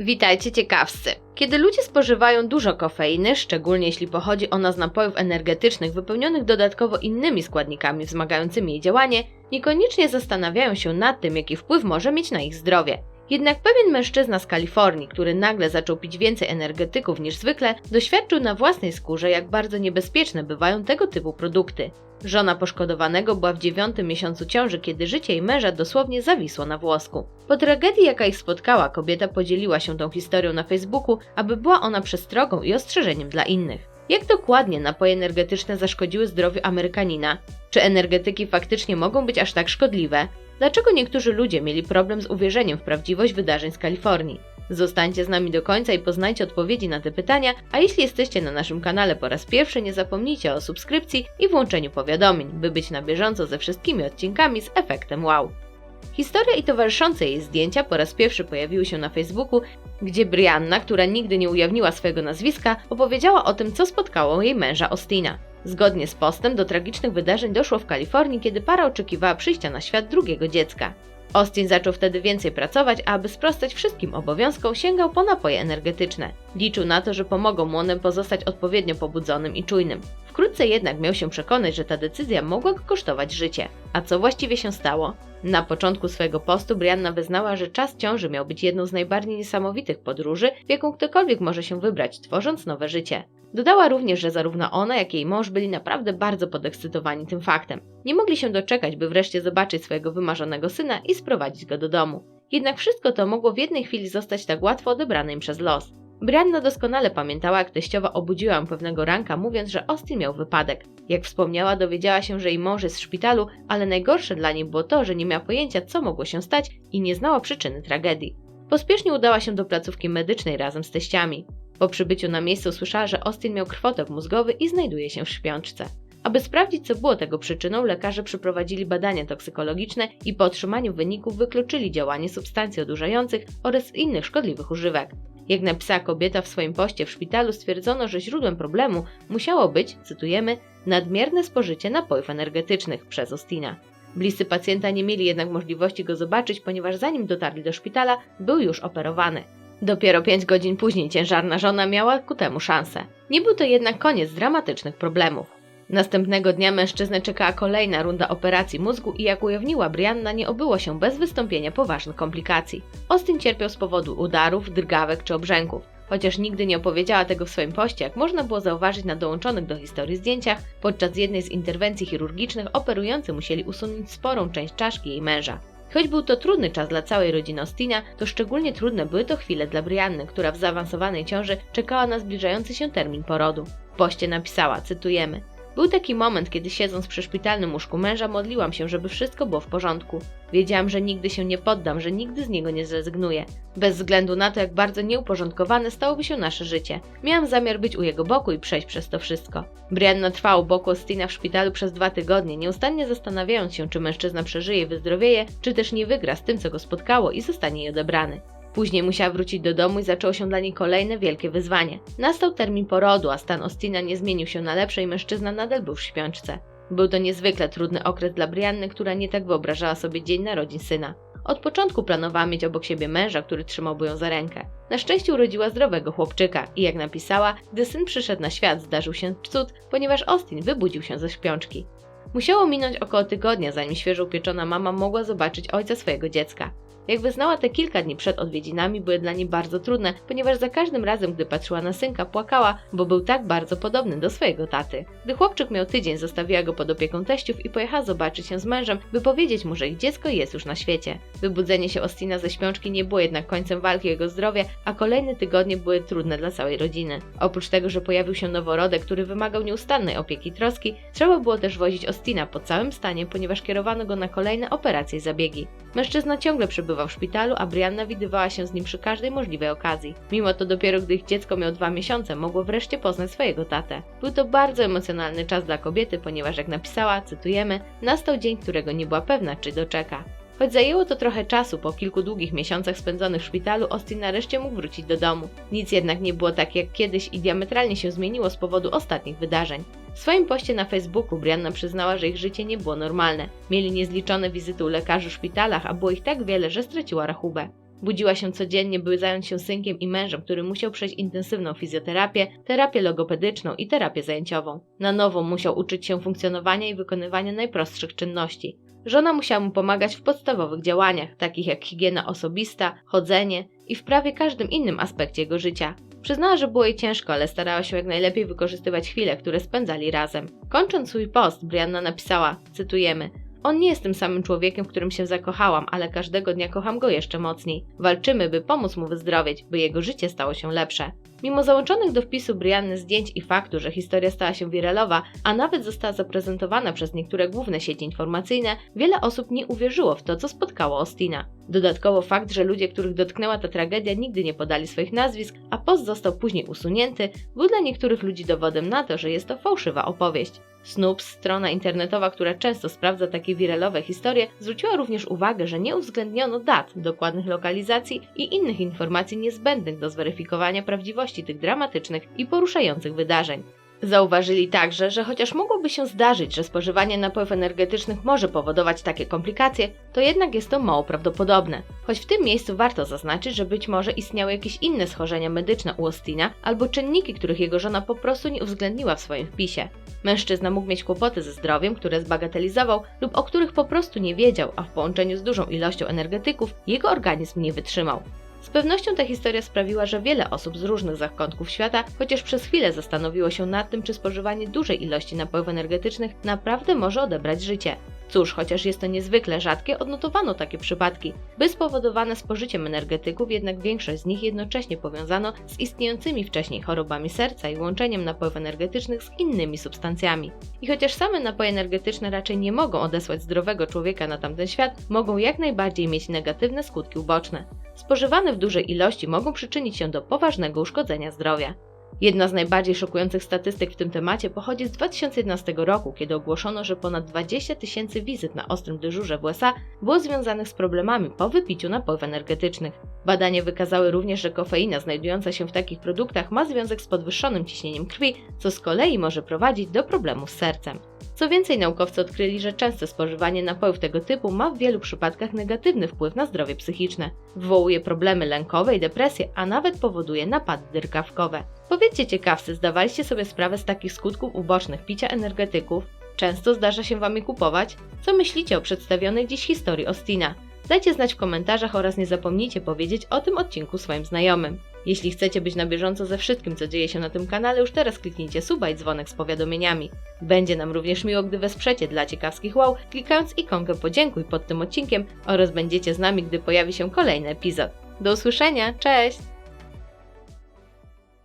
Witajcie ciekawscy. Kiedy ludzie spożywają dużo kofeiny, szczególnie jeśli pochodzi ona z napojów energetycznych wypełnionych dodatkowo innymi składnikami wzmagającymi jej działanie, niekoniecznie zastanawiają się nad tym, jaki wpływ może mieć na ich zdrowie. Jednak pewien mężczyzna z Kalifornii, który nagle zaczął pić więcej energetyków niż zwykle, doświadczył na własnej skórze, jak bardzo niebezpieczne bywają tego typu produkty. Żona poszkodowanego była w dziewiątym miesiącu ciąży, kiedy życie jej męża dosłownie zawisło na włosku. Po tragedii, jaka ich spotkała, kobieta podzieliła się tą historią na Facebooku, aby była ona przestrogą i ostrzeżeniem dla innych. Jak dokładnie napoje energetyczne zaszkodziły zdrowiu Amerykanina? Czy energetyki faktycznie mogą być aż tak szkodliwe? Dlaczego niektórzy ludzie mieli problem z uwierzeniem w prawdziwość wydarzeń z Kalifornii? Zostańcie z nami do końca i poznajcie odpowiedzi na te pytania, a jeśli jesteście na naszym kanale po raz pierwszy, nie zapomnijcie o subskrypcji i włączeniu powiadomień, by być na bieżąco ze wszystkimi odcinkami z efektem wow. Historia i towarzyszące jej zdjęcia po raz pierwszy pojawiły się na Facebooku, gdzie Brianna, która nigdy nie ujawniła swojego nazwiska, opowiedziała o tym, co spotkało jej męża Austina. Zgodnie z postem do tragicznych wydarzeń doszło w Kalifornii, kiedy para oczekiwała przyjścia na świat drugiego dziecka. Austin zaczął wtedy więcej pracować, a aby sprostać wszystkim obowiązkom, sięgał po napoje energetyczne. Liczył na to, że pomogą mu one pozostać odpowiednio pobudzonym i czujnym. Wkrótce jednak miał się przekonać, że ta decyzja mogła go kosztować życie. A co właściwie się stało? Na początku swojego postu Brianna wyznała, że czas ciąży miał być jedną z najbardziej niesamowitych podróży, w jaką ktokolwiek może się wybrać, tworząc nowe życie. Dodała również, że zarówno ona, jak i jej mąż byli naprawdę bardzo podekscytowani tym faktem. Nie mogli się doczekać, by wreszcie zobaczyć swojego wymarzonego syna i sprowadzić go do domu. Jednak wszystko to mogło w jednej chwili zostać tak łatwo odebrane im przez los. Brianna doskonale pamiętała, jak teściowa obudziła ją pewnego ranka, mówiąc, że Austin miał wypadek. Jak wspomniała, dowiedziała się, że jej mąż jest w szpitalu, ale najgorsze dla niej było to, że nie miała pojęcia, co mogło się stać i nie znała przyczyny tragedii. Pospiesznie udała się do placówki medycznej razem z teściami. Po przybyciu na miejsce usłyszała, że Austin miał krwotok mózgowy i znajduje się w śpiączce. Aby sprawdzić, co było tego przyczyną, lekarze przeprowadzili badania toksykologiczne i po otrzymaniu wyników wykluczyli działanie substancji odurzających oraz innych szkodliwych używek. Jak napisała kobieta w swoim poście w szpitalu, stwierdzono, że źródłem problemu musiało być, cytujemy, nadmierne spożycie napojów energetycznych przez Austina. Bliscy pacjenta nie mieli jednak możliwości go zobaczyć, ponieważ zanim dotarli do szpitala, był już operowany. Dopiero 5 godzin później ciężarna żona miała ku temu szansę. Nie był to jednak koniec dramatycznych problemów. Następnego dnia mężczyznę czekała kolejna runda operacji mózgu i jak ujawniła Brianna, nie obyło się bez wystąpienia poważnych komplikacji. Austin cierpiał z powodu udarów, drgawek czy obrzęków. Chociaż nigdy nie opowiedziała tego w swoim poście, jak można było zauważyć na dołączonych do historii zdjęciach, podczas jednej z interwencji chirurgicznych operujący musieli usunąć sporą część czaszki jej męża. Choć był to trudny czas dla całej rodziny Austina, to szczególnie trudne były to chwile dla Brianny, która w zaawansowanej ciąży czekała na zbliżający się termin porodu. W poście napisała, cytujemy, był taki moment, kiedy siedząc przy szpitalnym łóżku męża, modliłam się, żeby wszystko było w porządku. Wiedziałam, że nigdy się nie poddam, że nigdy z niego nie zrezygnuję. Bez względu na to, jak bardzo nieuporządkowane stałoby się nasze życie. Miałam zamiar być u jego boku i przejść przez to wszystko. Brianna trwała u boku Austina w szpitalu przez dwa tygodnie, nieustannie zastanawiając się, czy mężczyzna przeżyje i wyzdrowieje, czy też nie wygra z tym, co go spotkało i zostanie jej odebrany. Później musiała wrócić do domu i zaczęło się dla niej kolejne wielkie wyzwanie. Nastał termin porodu, a stan Austina nie zmienił się na lepsze i mężczyzna nadal był w śpiączce. Był to niezwykle trudny okres dla Brianny, która nie tak wyobrażała sobie dzień narodzin syna. Od początku planowała mieć obok siebie męża, który trzymałby ją za rękę. Na szczęście urodziła zdrowego chłopczyka i jak napisała, gdy syn przyszedł na świat, zdarzył się cud, ponieważ Austin wybudził się ze śpiączki. Musiało minąć około tygodnia, zanim świeżo upieczona mama mogła zobaczyć ojca swojego dziecka. Jak wyznała te kilka dni przed odwiedzinami były dla niej bardzo trudne, ponieważ za każdym razem, gdy patrzyła na synka, płakała, bo był tak bardzo podobny do swojego taty. Gdy chłopczyk miał tydzień, zostawiła go pod opieką teściów i pojechała zobaczyć się z mężem, by powiedzieć mu, że ich dziecko jest już na świecie. Wybudzenie się Ostina ze śpiączki nie było jednak końcem walki jego zdrowie, a kolejne tygodnie były trudne dla całej rodziny. Oprócz tego, że pojawił się noworodek, który wymagał nieustannej opieki i troski, trzeba było też wozić Ostina po całym stanie, ponieważ kierowano go na kolejne operacje i zabiegi. Mężczyzna ciągle przebywał w szpitalu, a Brianna widywała się z nim przy każdej możliwej okazji. Mimo to dopiero gdy ich dziecko miało dwa miesiące, mogło wreszcie poznać swojego tatę. Był to bardzo emocjonalny czas dla kobiety, ponieważ jak napisała, cytujemy, nastał dzień, którego nie była pewna, czy doczeka. Choć zajęło to trochę czasu, po kilku długich miesiącach spędzonych w szpitalu, Austin nareszcie mógł wrócić do domu. Nic jednak nie było tak jak kiedyś i diametralnie się zmieniło z powodu ostatnich wydarzeń. W swoim poście na Facebooku Brianna przyznała, że ich życie nie było normalne. Mieli niezliczone wizyty u lekarzy w szpitalach, a było ich tak wiele, że straciła rachubę. Budziła się codziennie, by zająć się synkiem i mężem, który musiał przejść intensywną fizjoterapię, terapię logopedyczną i terapię zajęciową. Na nowo musiał uczyć się funkcjonowania i wykonywania najprostszych czynności. Żona musiała mu pomagać w podstawowych działaniach, takich jak higiena osobista, chodzenie i w prawie każdym innym aspekcie jego życia. Przyznała, że było jej ciężko, ale starała się jak najlepiej wykorzystywać chwile, które spędzali razem. Kończąc swój post, Brianna napisała, cytujemy, on nie jest tym samym człowiekiem, w którym się zakochałam, ale każdego dnia kocham go jeszcze mocniej. Walczymy, by pomóc mu wyzdrowieć, by jego życie stało się lepsze. Mimo załączonych do wpisu Brianny zdjęć i faktu, że historia stała się wiralowa, a nawet została zaprezentowana przez niektóre główne sieci informacyjne, wiele osób nie uwierzyło w to, co spotkało Austina. Dodatkowo fakt, że ludzie, których dotknęła ta tragedia, nigdy nie podali swoich nazwisk, a post został później usunięty, był dla niektórych ludzi dowodem na to, że jest to fałszywa opowieść. Snoops, strona internetowa, która często sprawdza takie wiralowe historie, zwróciła również uwagę, że nie uwzględniono dat, dokładnych lokalizacji i innych informacji niezbędnych do zweryfikowania prawdziwości tych dramatycznych i poruszających wydarzeń. Zauważyli także, że chociaż mogłoby się zdarzyć, że spożywanie napojów energetycznych może powodować takie komplikacje, to jednak jest to mało prawdopodobne. Choć w tym miejscu warto zaznaczyć, że być może istniały jakieś inne schorzenia medyczne u Austina albo czynniki, których jego żona po prostu nie uwzględniła w swoim wpisie. Mężczyzna mógł mieć kłopoty ze zdrowiem, które zbagatelizował lub o których po prostu nie wiedział, a w połączeniu z dużą ilością energetyków jego organizm nie wytrzymał. Z pewnością ta historia sprawiła, że wiele osób z różnych zakątków świata chociaż przez chwilę zastanowiło się nad tym, czy spożywanie dużej ilości napojów energetycznych naprawdę może odebrać życie. Cóż, chociaż jest to niezwykle rzadkie, odnotowano takie przypadki, by spowodowane spożyciem energetyków, jednak większość z nich jednocześnie powiązano z istniejącymi wcześniej chorobami serca i łączeniem napojów energetycznych z innymi substancjami. I chociaż same napoje energetyczne raczej nie mogą odesłać zdrowego człowieka na tamten świat, mogą jak najbardziej mieć negatywne skutki uboczne. Spożywane w dużej ilości mogą przyczynić się do poważnego uszkodzenia zdrowia. Jedna z najbardziej szokujących statystyk w tym temacie pochodzi z 2011 roku, kiedy ogłoszono, że ponad 20 tysięcy wizyt na ostrym dyżurze w USA było związanych z problemami po wypiciu napojów energetycznych. Badania wykazały również, że kofeina znajdująca się w takich produktach ma związek z podwyższonym ciśnieniem krwi, co z kolei może prowadzić do problemów z sercem. Co więcej, naukowcy odkryli, że częste spożywanie napojów tego typu ma w wielu przypadkach negatywny wpływ na zdrowie psychiczne. Wywołuje problemy lękowe i depresję, a nawet powoduje napady drgawkowe. Powiedzcie ciekawcy, zdawaliście sobie sprawę z takich skutków ubocznych picia energetyków? Często zdarza się Wam je kupować? Co myślicie o przedstawionej dziś historii Ostina? Dajcie znać w komentarzach oraz nie zapomnijcie powiedzieć o tym odcinku swoim znajomym. Jeśli chcecie być na bieżąco ze wszystkim, co dzieje się na tym kanale, już teraz kliknijcie suba i dzwonek z powiadomieniami. Będzie nam również miło, gdy wesprzecie dla ciekawskich wow, klikając ikonkę podziękuj pod tym odcinkiem oraz będziecie z nami, gdy pojawi się kolejny epizod. Do usłyszenia, cześć!